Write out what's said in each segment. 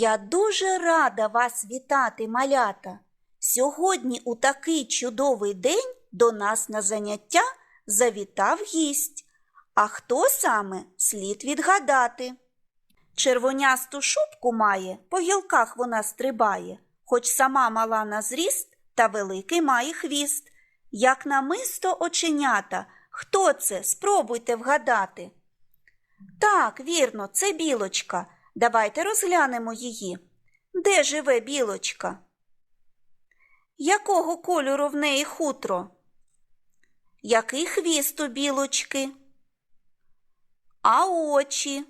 Я дуже рада вас вітати, малята. Сьогодні у такий чудовий день до нас на заняття завітав гість. А хто саме слід відгадати? Червонясту шубку має, по гілках вона стрибає, хоч сама мала на зріст та великий має хвіст. Як намисто оченята, хто це? Спробуйте вгадати. Так, вірно, це білочка. Давайте розглянемо її. Де живе білочка? Якого кольору в неї хутро? Який хвіст у білочки? А очі?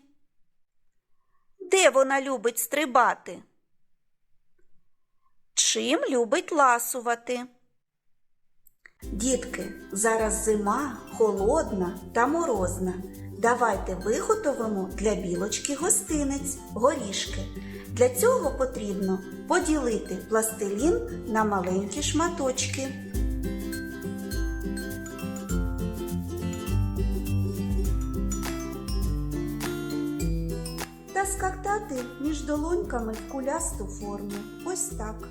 Де вона любить стрибати? Чим любить ласувати? Дітки, зараз зима холодна та морозна. Давайте виготовимо для білочки гостинець, горішки. Для цього потрібно поділити пластилін на маленькі шматочки. Та скатати між долоньками в кулясту форму. Ось так.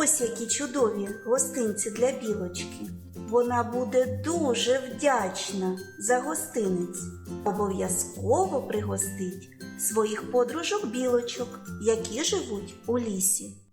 Ось які чудові гостинці для білочки. Вона буде дуже вдячна за гостинець. Обов'язково пригостить своїх подружок білочок, які живуть у лісі.